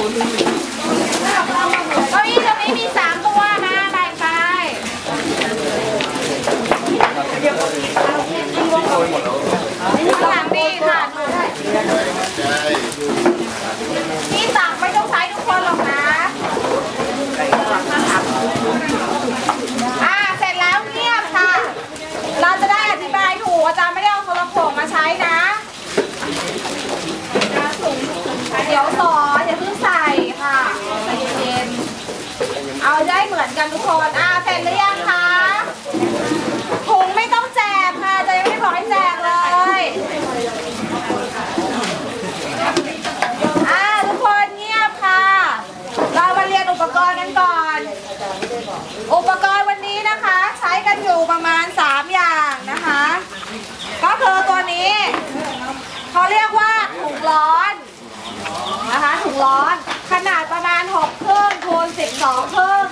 เก้าอี้ตรงนี้มีสามตัวนะแบ่งไปข้างหลังดีค่ะนี่ตักไม่ต้องใช้ทุกคนหรอกนะ อ่าเสร็จแล้วเงียบค่ะ เราจะได้อธิบายถูกอาจารย์ไม่ได้เอาโทรโขงมาใช้นะ เดี๋ยวสอนอย่าเพิ่งใส่ค่ะใจเย็นๆเอาได้เหมือน กันทุกคนอ่าเสร็จหรือยังคะถุงไม่ต้องแจกค่ะจะยังไม่ได้บอกให้แจกเลยอ่าทุกคนเงียบค่ะ เรามาเรียนอุปกรณ์กันก่อน อุปกรณ์วันนี้นะคะ ใช้กันอยู่ประมาณ 3 อย่างนะคะ ก็คือตัวนี้เขาเรียกว่าถุงร้อนนะคะถุงร้อนขนาดประมาณ6ครึ่งคูณ12ครึ่ง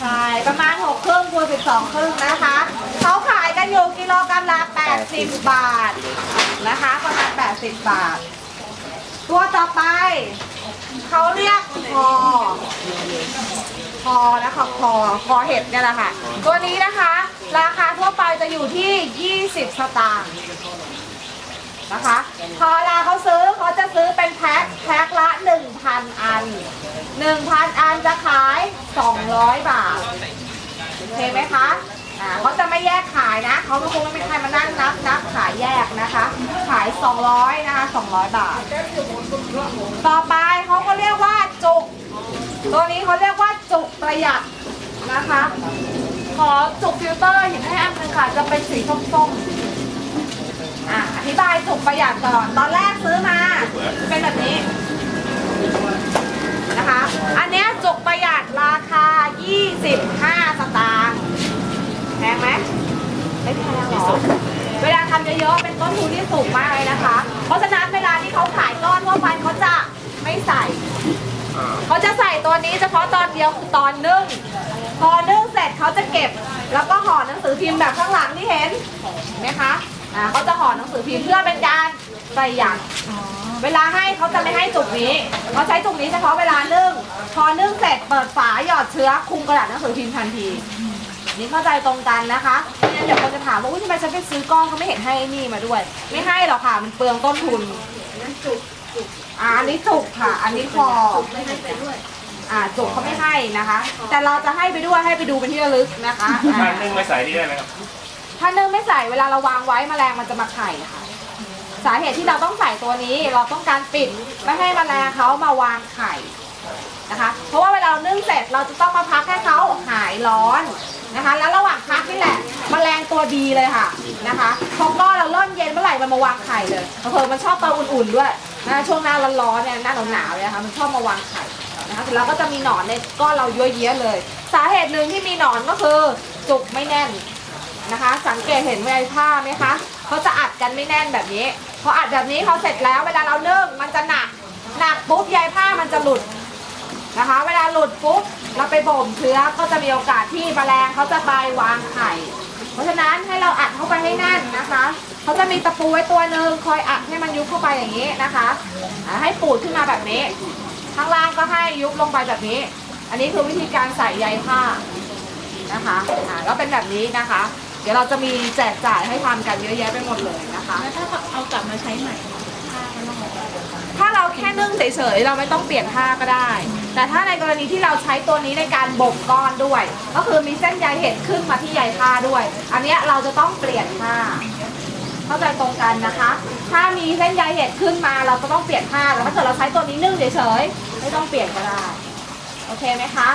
ใช่ประมาณ6ครึ่งคูณ12ครึ่งนะคะเขาขายกันอยู่กิโลกรัมละ80บาทนะคะประมาณ80บาท ตัวต่อไปเขาเรียกคอคอนะคะคอคอเห็ดเนี่ยแหละค่ะ ตัวนี้นะคะ ราคาทั่วไปจะอยู่ที่ 20 สตางค์ นะคะ พอเวลาเขาซื้อเขาจะซื้อเป็นแพ็คแพ็คละ 1,000 อัน 1,000 อันจะขาย 200 บาทโอเคไหมคะอ่าเขาจะไม่แยกขายนะเขาไม่คงไม่มีใครมานั่งนับนับขายแยกนะคะ ขาย 200 นะคะ 200 บาท ต่อไปเขาก็เรียกว่าจุก ตัวนี้เขาเรียกว่าจุกประหยัดนะคะ ขอจุกฟิลเตอร์หยิบให้อันหนึงค่ะจะเป็นสีส้มๆ อะอธิบายจุกประหยัดก่อน ตอนแรกซื้อมา เป็นแบบนี้นะคะ อันเนี้ยจุกประหยัดราคา 25 สตางค์แพงไหมไม่แพงหรอ เวลาทำเยอะๆ เป็นต้นทุนที่สูงมากเลยนะคะ เพราะฉะนั้นเวลาที่เขาขายก้อนทั่วไปเขาจะไม่ใส่เขาจะใส่ตัวนี้เฉพาะตอนเดียวคือตอนนึ่งพอนึ่งเสร็จเขาจะเก็บ แล้วก็ห่อหนังสือพิมพ์แบบข้างหลังที่เห็นเห็นไหมคะ อ่าเขาจะห่อหนังสือพิมพ์เพื่อเป็นการประหยัดเวลาให้เขาจะไม่ให้จุกนี้เขาใช้จุกนี้เฉพาะเวลานึ่งพอนึ่งเสร็จเปิดฝาหยอดเชื้อคุมกระดาษหนังสือพิมพ์ทันที นี่เข้าใจตรงกันนะคะไม่งั้นเดี๋ยวคนจะถามว่าอุ้ยทำไมฉันไปซื้อกล้อนเขาไม่เห็นให้นี่มาด้วย ไม่ให้หรอกค่ะมันเปลืองต้นทุนอันนี้จุกค่ะ อันนี้คออ่าจุกเขาไม่ให้นะคะ แต่เราจะให้ไปด้วยให้ไปดูเป็นที่ระลึกนะคะทาอ่านนึ่งไม่ใส่นี่ได้ไหมครับ ถ้านึ่งไม่ใส่เวลาเราวางไว้แมลงมันจะมาไข่ค่ะ สาเหตุที่เราต้องใส่ตัวนี้เราต้องการปิดไม่ให้แมลงเขามาวางไข่นะคะ เพราะว่าเวลาเรานึ่งเสร็จเราจะต้องมาพักให้เขาหายร้อนนะคะ แล้วระหว่างพักนี่แหละแมลงตัวดีเลยค่ะนะคะพอก้อนเราเริ่มเย็นเมื่อไหร่มันมาวางไข่เลยเพิ่มันชอบตอนอุ่นๆด้วยนะช่วงหน้าร้อนๆเนี่ยหน้าหนาวๆเลยนะคะมันชอบมาวางไข่นะคะเสร็จแล้วก็จะมีหนอนในก้อนเราเยอะแยะเลย สาเหตุหนึ่งที่มีหนอนก็คือจุกไม่แน่น นะคะ สังเกตเห็นใยผ้าไหมคะเขาจะอัดกันไม่แน่นแบบนี้พออัดแบบนี้เขาเสร็จแล้วเวลาเราเนึ่งมันจะหนักหนักปุ๊บใยผ้ามันจะหลุดนะคะ เวลาหลุดปุ๊บเราไปบ่มเชื้อก็จะมีโอกาสที่แมลงเขาจะไปวางไข่เพราะฉะนั้นให้เราอัดเข้าไปให้แน่นนะคะเขาจะมีตะปูไว้ตัวหนึ่งคอยอัดให้มันยุบเข้าไปอย่างนี้นะคะให้ปูดขึ้นมาแบบนี้ ข้างล่างก็ให้ยุบลงไปแบบนี้ อันนี้คือวิธีการใส่ใยผ้านะคะอ่าก็เป็นแบบนี้นะคะ เดี๋ยวเราจะมีแจกจ่ายให้ทำกันเยอะแยะไปหมดเลยนะคะ แล้วถ้าเอากลับมาใช้ใหม่ถ้าเราแค่นึ่งเฉยๆเราไม่ต้องเปลี่ยนผ้าก็ได้ แต่ถ้าในกรณีที่เราใช้ตัวนี้ในการบ่มก้อนด้วย ก็คือมีเส้นใยเห็ดขึ้นมาที่ใยผ้าด้วย อันเนี้ยเราจะต้องเปลี่ยนผ้า เข้าใจตรงกันนะคะ ถ้ามีเส้นใยเห็ดขึ้นมาเราจะต้องเปลี่ยนผ้าแต่ถ้าเกิดเราใช้ตัวนี้นึ่งเฉยๆไม่ต้องเปลี่ยนก็ได้ โอเคไหมคะ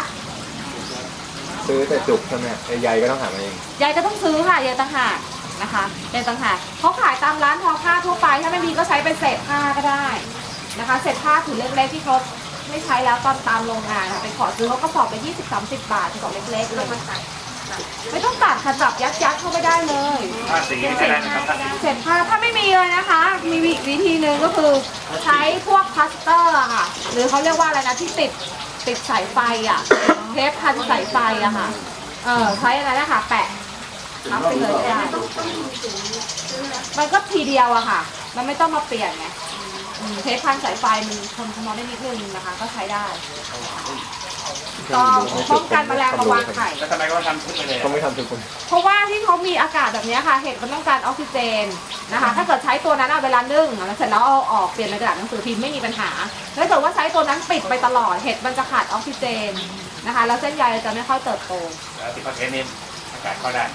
ซื้อแต่จุกใช่ไหมไอ้ใยก็ต้องหามาเอง ยายก็ต้องซื้อค่ะยายต่างหากนะคะยายต่างหากเขาขายตามร้านทอผ้าทั่วไป ถ้าไม่มีก็ใช้เป็นเศษผ้าก็ได้นะคะเศษผ้าถือเล็กๆที่เขาไม่ใช้แล้วตอนตามโรงงานอะไปขอซื้อเขาก็สอบไป20-30 บาทกระสอบเล็กๆเลยไม่ต้องตัดค่ะจับยัดยัดๆเข้าไปได้เลยผ้าสีนี่ใช้ได้ไหมครับผ้าสีเศษผ้าถ้าไม่มีเลยนะคะ มีวิวิธีหนึ่งก็คือใช้พวกพลาสเตอร์อะค่ะ หรือเขาเรียกว่าอะไรนะที่ติด ติดสายไฟอะ เทปพันสายไฟอะค่ะ เออใช้อะไรนะคะแปะทับไปเลยก็ได้มันก็ทีเดียวอะค่ะ มันไม่ต้องมาเปลี่ยนไงเทปพันสายไฟมันทนน้อนได้นิดนึงนะคะ ก็ใช้ได้ ก็ป้องกันแมลาวางไข่ แล้วทำไมก็ทำชุดไปเลยเขาไม่ทำทุกคนเพราะว่าที่เขามีอากาศแบบเนี้ยค่ะ เห็ดมันต้องการออกซิเจนนะคะ ถ้าเกิดใช้ตัวนั้นเอาเวลานึ่งแล้วเสร็จแล้วเอาออกเปลี่ยนเป็นกระดาษหนังสือพิมพ์ไม่มีปัญหาถ้าเกิดว่าใช้ตัวนั้นปิดไปตลอดเห็ดมันจะขาดออกซิเจนนะคะ แล้วเส้นใยจะไม่ค่อยเติบโตแล้วที่ประเทศนี้อากาศเข้าได้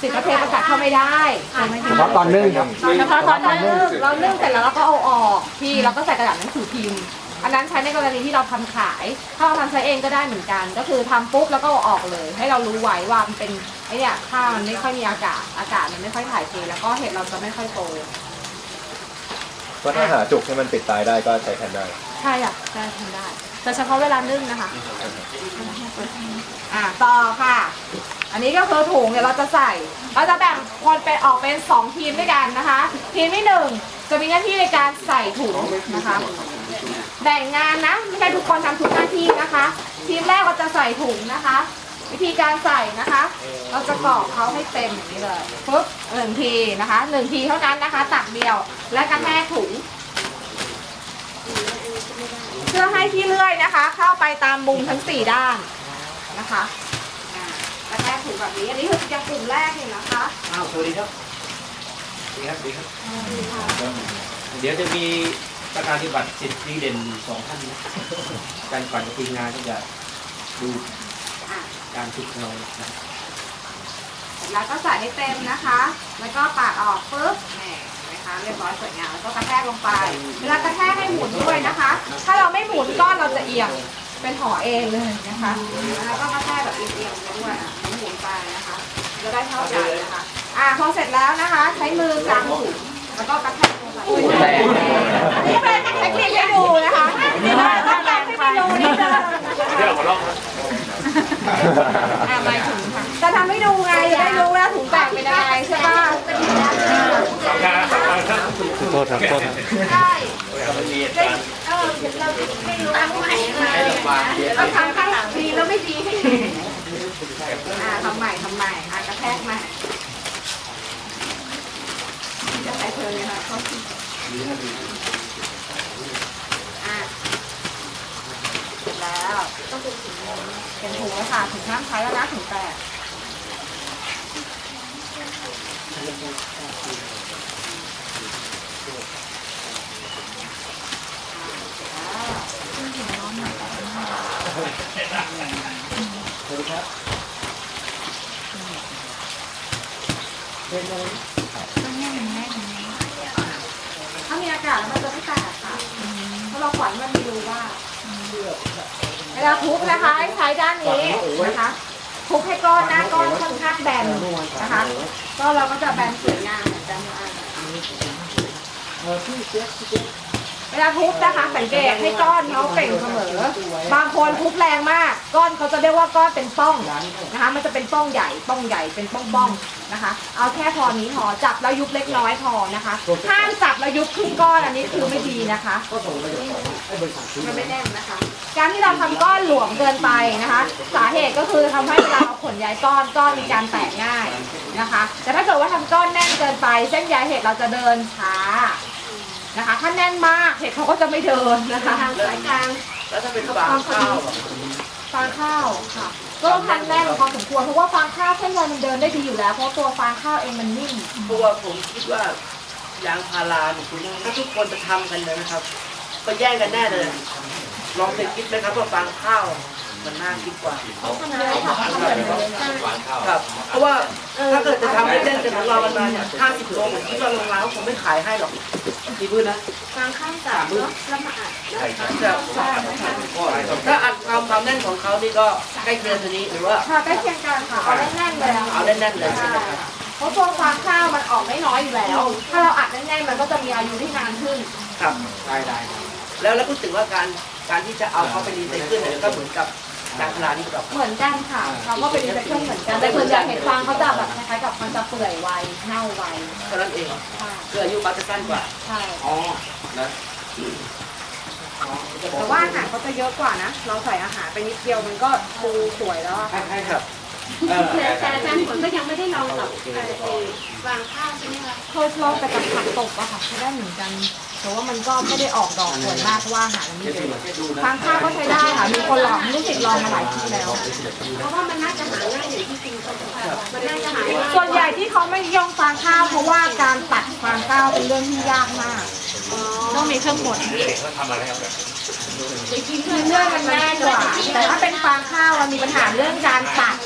สิบประเทศอากาศเข้าไม่ได้เฉพาะตอนนึ่งครับเฉพาะตอนนึ่งเรานึ่งเสร็จแล้วเราก็เอาออกพี่เราก็ใส่กระดาษหนังสือพิมพ์ อันนั้นใช้ในกรณีที่เราทำขาย ถ้าเราทำใช้เองก็ได้เหมือนกัน ก็คือทำปุ๊บแล้วก็เอาออกเลย ให้เรารู้ไว้ว่ามันเป็นไอ้เนี่ยถ้ามันไม่ค่อยมีอากาศ อากาศมันไม่ค่อยถ่ายเทแล้วก็เห็ดเราจะไม่ค่อยโตก็ถ้าหาจุกให้มันติดตายได้ก็ใช้แทนได้ ใช่อะได้ทำได้ แต่เฉพาะเวลานึ่งนะคะ อ่าต่อค่ะ อันนี้ก็คือถุงเนี่ยเราจะใส่ เราจะแบ่งคนเป็นออกเป็นสองทีมด้วยกันนะคะ ทีมที่หนึ่งจะมีหน้าที่ในการใส่ถุงนะคะ แบ่งงานนะไม่ใช่ทุกคนทำทุกหน้าที่นะคะ ทีมแรกเราจะใส่ถุงนะคะ วิธีการใส่นะคะ เราจะกรอกเขาให้เต็มอย่างนี้เลยปุ๊บหนึ่งทีนะคะหนึ่งทีเท่านั้นนะคะ ตักเดียวและกระแทกถุงเพื่อให้ที่เลื่อยนะคะ เข้าไปตามมุมทั้งสี่ด้านนะคะอ่ากระแทกถุงแบบนี้อันนี้คือยังกลุ่มแรกเองนะคะอ้าวสวัสดีครับสวัสดีครับสวัสดีครับ เดี๋ยวจะมี ประธานปฏิบัติสิทธิเด่นสองท่านนะการก่อนจะทีมงานก็จะดูการฝึกเรานะแล้วก็ใส่ให้เต็มนะคะ แล้วก็ปาดออกปุ๊บแหมเห็นไหมคะเรียบร้อยสวยงามแล้วก็กระแทกลงไป เวลากระแทกให้หมุนด้วยนะคะ ถ้าเราไม่หมุนก้อนเราจะเอียง เป็นหอเองเลยนะคะ แล้วก็กระแทกแบบเอียงๆไปด้วยอะหมุนไปนะคะ จะได้เท่ากันนะคะ อ่าพอเสร็จแล้วนะคะ ใช้มือกางถุง แล้วก็กระแทกลงไปนี่เป็นเทคนิคให้ดูนะคะต้องแรงให้ดูนิดนึงเดี๋ยวหัวเราะอ่าไม่ถุงค่ะจะทำให้ดูไงจะได้รู้ว่าถุงแตกเป็นยังไงใช่ป่ะสองการสองการครับโทษครับโทษครับใช่เราไม่รเออเราไม่รู้ทำใหม่ยังไงเราทำข้างหลังดีแล้วไม่ดีให้อ่าทำใหม่ทำใหม่จะใส่ เธอเลยค่ะเขาอะเสร็จแล้วต้องเป็นถุงเป็นถุงแล้วค่ะถุงห้ามใช้แล้วนะถุงแตกถ้ามีอากาศแล้วมันจะไม่แตกค่ะ เพราะเราขวัญมันมีรูว่าเวลาทุบนะคะให้ใช้ด้านนี้นะคะทุบให้ก้อนหน้าก้อนค่อนข้างแบนนะคะ ก็เราก็จะแบนสวยงามเหมือนกันอะ เวลาทุบนะคะสังเกตให้ก้อนเขาเปล่งเสมอ บางคนทุบแรงมาก ก้อนเขาจะเรียกว่าก้อนเป็นป้องนะคะ มันจะเป็นป้องใหญ่ป้องใหญ่เป็นป้องป้องๆนะคะ เอาแค่พอนี้พอจับแล้วยุบเล็กน้อยพอนะคะห้ามจับแล้วยุบครึ่งก้อนอันนี้คือไม่ดีนะคะมันไม่แน่นนะคะ การที่เราทำก้อนหลวมเกินไปนะคะ สาเหตุก็คือทำให้เวลาเราขนย้ายก้อนก้อนมีการแตกง่ายนะคะ แต่ถ้าเกิดว่าทำก้อนแน่นเกินไป เส้นใยเห็ดเราจะเดินช้า นะคะ ถ้าแน่นมากเห็ดเขาก็จะไม่เดินนะคะทางสายกลางแล้วถ้าเป็นฟางข้าวฟางข้าวค่ะ ก็ต้องทำแน่นพอสมควรเพราะว่าฟางข้าวเส้นใยมันเดินได้ดีอยู่แล้ว เพราะตัวฟางข้าวเองมันนิ่มเพราะว่าผมคิดว่ายางพาราเนี่ยคุณถ้าทุกคนจะทำกันเลยนะครับ ก็แย่งกันแน่เลย ลองไปคิดไหมครับว่าฟางข้าว มันน่าคิดกว่าครับ เพราะว่าถ้าเกิดจะทำเล่นๆกันของเรากันมาเนี่ยห้าสิบโลผมคิดว่าโรงงานเขาคงไม่ขายให้หรอกกี่พื้นนะฟางข้าวสามเนาะแล้วมาอัดครับถ้าอัดความความแน่นของเขานี่ก็ใกล้เคียงตัวนี้หรือว่าค่ะใกล้เคียงกันค่ะเอาแน่นๆเลยะเอาแน่นๆเลยใช่ไหมครับเพราะตัวฟางข้าวมันออกไม่น้อยอยู่แล้ว ถ้าเราอัดแน่นๆมันก็จะมีอายุที่นานขึ้นครับได้ได้แล้วแล้วพูดถึงว่าการการที่จะเอาเขาไปรีไซเคิลเนี่ยก็เหมือนกับ ยางพารานี่หรอกเหมือนกันค่ะเราก็เป็นรีไซเคิลเหมือนกันแต่ส่วนใหญ่เห็ดฟางเขาจะแบบคล้ายๆกับมันจะเปื่อยไวเน่าไวเท่านั้นเองใช่คืออายุเขาจะสั้นกว่า ใช่อ๋อแล้วแต่ว่าอาหารเขาจะเยอะกว่านะ เราใส่อาหารไปนิดเดียวมันก็ดูสวยแล้วอะใช่ใช่ครับเออแต่แต่อาจารย์ผลก็ยังไม่ได้ลองกับไอ้ฟางข้าวใช่ไหมคะ เคยลองแต่กับผักตบอะค่ะใช้ได้เหมือนกัน แต่ว่ามันก็ไม่ได้ออกดอกสวยมากเพราะว่าอาหารมันไม่เยอะแค่ดูนะฟางข้าวก็ใช้ได้ค่ะ มีคนลองรู้สึกลองมาหลายที่แล้ว เพราะว่ามันน่าจะหาง่ายอย่างที่จริงเขาบอกมันน่าจะหาง่ายส่วนใหญ่ที่เขาไม่นิยมฟางข้าวเพราะว่าการตัดฟางข้าวเป็นเรื่องที่ยากมาก ต้องมีเครื่องบดเด็กเขาทำอะไรครับคือเรื่องมันง่ายกว่า แต่ถ้าเป็นฟางข้าวมันมีปัญหาเรื่องการตัด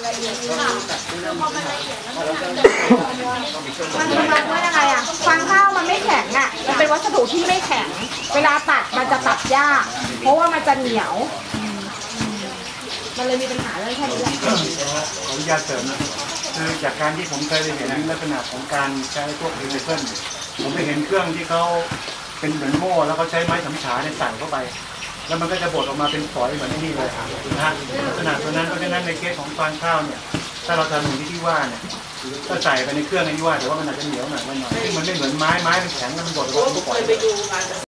มันมันว่ายังไงอะฟางข้าวมันไม่แข็งอะมันเป็นวัสดุที่ไม่แข็ง เวลาตัดมันจะตัดยาก เพราะว่ามันจะเหนียวอืมมันเลยมีปัญหาเรื่องแค่นี้แหละ ขออนุญาตเสริมนะคือจากการที่ผมเคยไปเห็นลักษณะของการใช้พวกรีไซเคิลผมไปเห็นเครื่องที่เขาเป็นเหมือนโม่แล้วเขาใช้ไม้สำฉาเนี่ยใส่เข้าไป แล้วมันก็จะบดออกมาเป็นฝอยเหมือนที่นี่เลยนะฮะลักษณะตัวนั้นเพราะฉะนั้นในเคสของฟางข้าวเนี่ยถ้าเราทำอย่างที่ที่ว่าเนี่ยก็ใส่ไปในเครื่องในที่ว่าแต่ว่ามันอาจจะเหนียวหน่อยมันหน่อยซึ่งมันไม่เหมือนไม้ไม้มันแข็งแล้วมันบดออกเพราะมาว่าผเป็นฝอย